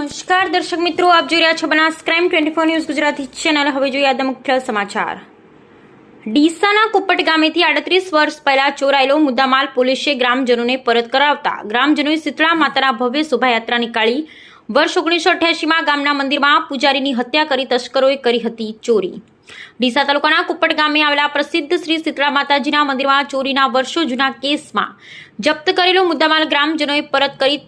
નમસ્કાર, દર્શક મિત્રો, આપ જોઈ રહ્યા છો Banas crime twenty four news Gujarati channel. હવે જોઈએ આજના મુખ્ય સમાચાર. ડીસાના કુપટ ગામેથી આડત્રીસ વર્ષ પહેલા ચોરાયેલો મુદ્દામાલ પોલીસે ગ્રામજનોને પરત કરાવતા. ગ્રામજનોએ શીતળા માતાના ભવ્ય શોભાયાત્રા નીકાળી વર્ષ ઓગણીસો અઠ્યાસીમાં ગામના મંદિરમાં પૂજારીની હત્યા કરી તસ્કરોએ કરી હતી ચોરી. ડીસા તાલુકાના કુપ્પટ ગામે આવેલા પ્રસિદ્ધ શ્રી શીતળા માતાજીના મંદિરમાં ચોરીના વર્ષો જૂના કેસમાં જપ્ત કરેલો મુદ્દામાલ ગ્રામજનોએ પરત કરી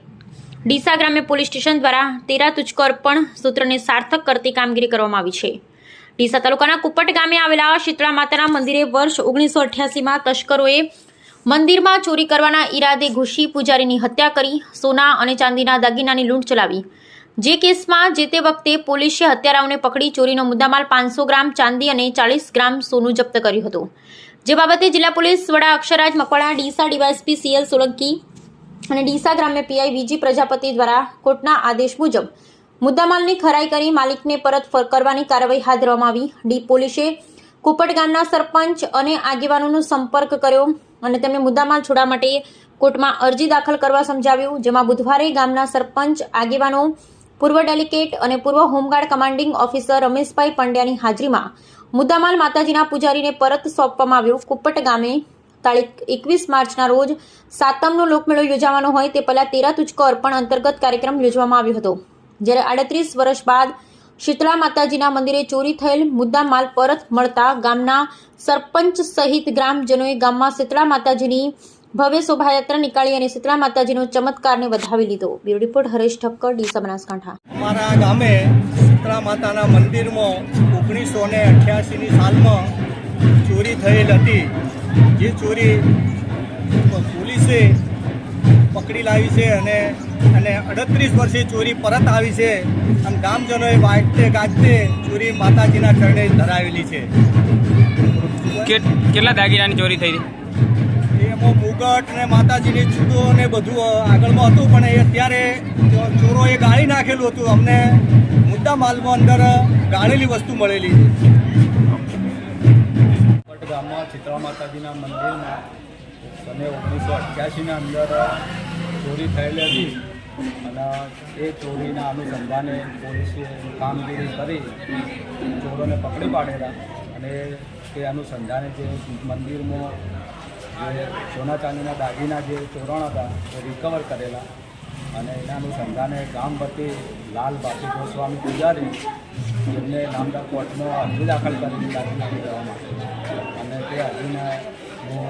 ડીસા ગ્રામ્ય પોલીસ સ્ટેશન દ્વારા તેરા તુચકો અર્પણ સૂત્રને સાર્થક કરતી કામગીરી કરવામાં આવી છે. ડીસા તાલુકાના કુપટ ગામે આવેલા શીતળા માતાના મંદિરે વર્ષ ઓગણીસો અઠ્યાસીમાં તસ્કરોએ મંદિરમાં ચોરી કરવાના ઈરાદે ઘૂસી પૂજારીની હત્યા કરી, સોના અને ચાંદીના દાગીનાની લૂંટ ચલાવી. જે કેસમાં જે તે વખતે પોલીસે હત્યારાઓને પકડી ચોરીનો મુદ્દામાલ પાંચસો ગ્રામ ચાંદી અને ચાલીસ ગ્રામ સોનું જપ્ત કર્યું હતું. જે બાબતે જિલ્લા પોલીસ વડા અક્ષરાજ મકવાણા, ડીસા ડીવાયસપી સીએલ સોલંકી અને ડીસા ગ્રામ્ય પીઆઈ વીજી પ્રજાપતિ દ્વારા કોર્ટના આદેશ મુજબ મુદ્દામાલની ખરાઈ કરી માલિકને પરત કરવાની કાર્યવાહી હાથ ધરવામાં આવી. ડી પોલીસે કુપટ ગામના સરપંચ અને આગેવાનોનો સંપર્ક કર્યો અને તેમને મુદ્દામાલ છોડવા માટે કોર્ટમાં અરજી દાખલ કરવા સમજાવ્યું, જેમાં બુધવારે ગામના સરપંચ, આગેવાનો, પૂર્વ ડેલિકેટ અને પૂર્વ home guard commanding officer Rameshbhai પંડ્યાની હાજરીમાં મુદ્દામાલ માતાજીના પૂજારીને પરત સોંપવામાં આવ્યો. કુપટ ગામે તારીખ એકવીસ માર્ચના રોજ સાતમનો લોકમેળો યોજાવાનો હોય તે પહેલા તેરા તુચકો અર્પણ અંતર્ગત કાર્યક્રમ યોજવામાં આવ્યો હતો. જ્યારે આડત્રીસ વર્ષ બાદ શીતળા માતાજીના મંદિરે ચોરી થયેલ મુદ્દા માલ પરત મળતા ગામના સરપંચ સહિત ગ્રામજનોએ ગામમાં શીતળા માતાજીની ભવ્ય શોભાયાત્રા નીકાળી અને શીતળા માતાજીનો ચમત્કારને વધાવી લીધો. Bureau report Haresh Thakkar Deesa Banaskantha. અમારા ગામે શીતળા માતાના મંદિરમાં ઓગણીસો ને અઠ્યાસીની સાલમાં ચોરી થયેલ હતી. જે ચોરી પોલીસે પકડી લાવી છે અને અને અડત્રીસ વર્ષે ચોરી પરત આવી છે અને ગામજનોએ વાગતે ગાજતે ચોરી માતાજીના ચરણે ધરાવેલી છે. કેટલા દાગીનાની ચોરી થઈ હતી એમાં મુગટ ને માતાજીની છૂટો ને બધું આગળમાં હતું પણ એ અત્યારે ચોરોએ ગાળી નાખેલું હતું. અમને મુદ્દા માલમાં અંદર ગાળેલી વસ્તુ મળેલી ચિત્રા માતાજીના મંદિરમાં સને ઓગણીસો અઠ્યાસીના અંદર ચોરી થયેલી હતી. અને એ ચોરીના અનુસંધાને પોલીસે કામગીરી કરી, ચોરોને પકડી પાડેલા. અને તે અનુસંધાને જે મંદિરમાં જે સોના ચાંદીના દાગીના જે ચોરણ હતા, એ રિકવર કરેલા. અને એના અનુસંધાને ગામ વતી લાલ બાપુ ગોસ્વામી પૂજારી એમને નામદાર કોર્ટમાં અરજી દાખલ કરી દાગીના મેળવવા માટે તે અરજીને હું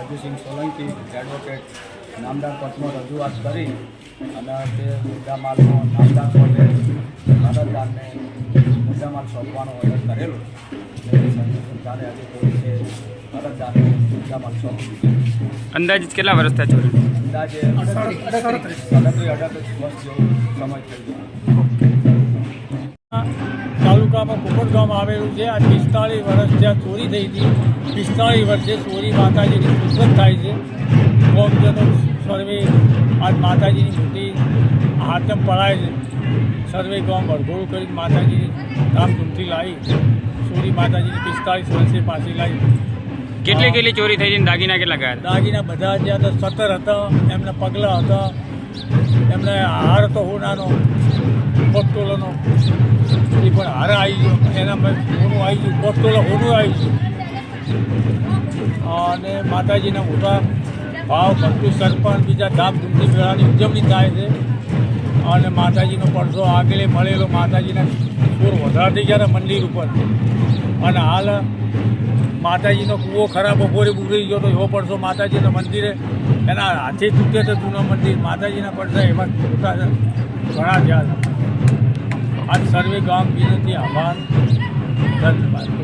રજુસિંહ સોલંકી એડવોકેટ નામદાર કોર્ટમાં રજૂઆત કરી અને તે મુદ્દામાલનો નામદાર કોર્ટે અરજદારને મુદ્દામાલ સોંપવાનો ઓર્ડર કરેલો સરકારે આજે પોલીસે અરજદારને મુદ્દામાલ સોંપી દીધો અંદાજિત કેટલા વર્ષ થયા ચોરી અંદાજે અડત્રીસ અડત્રીસ વર્ષ જેવો સમય થઈ ગયો કુકટ ગામ આવેલું છે. આ પિસ્તાળીસ વર્ષ ત્યાં ચોરી થઈ હતી. પિસ્તાળીસ વર્ષે ચોરી માતાજીની સુસત થાય છે. ગોમજનો સર્વે આજ માતાજીની મૂર્તિ હાથમ પડાય છે. સર્વે ગામ વરઘોડું કરી માતાજીની ધામધૂમથી લાવી ચોરી માતાજીની પિસ્તાળીસ વર્ષે પાછી લાવી. કેટલી કેટલી ચોરી થઈ છે દાગીના કેટલા ગયા દાગીના બધા જ્યાં તો સત્તર હતા એમના પગલા હતા એમને હાર હતો હોનાનો પોટોલોનો એ પણ હારે આવી ગયો. એના ઓનું આવી ગયું. પોટોલો ઓનું આવી ગયું. અને માતાજીના મોટા ભાવ, ભક્તિ, સરપંચ, બીજા ધામધૂમથી મેળાની ઉજવણી થાય છે. અને માતાજીનો પડસો આગળ મળેલો માતાજીના સુર વધારે થઈ ગયા હતા મંદિર ઉપર. અને હાલ માતાજીનો કૂવો ખરાબ બપોરે બુગડી ગયો તો એવો પડશો માતાજીના મંદિરે એના હાથે તૂટે તો જૂનો મંદિર. માતાજીના પડસા એવા મોટા ઘણા થયા આજ સર્વે ગામ વિનંતી આભાર. ધન્યવાદ.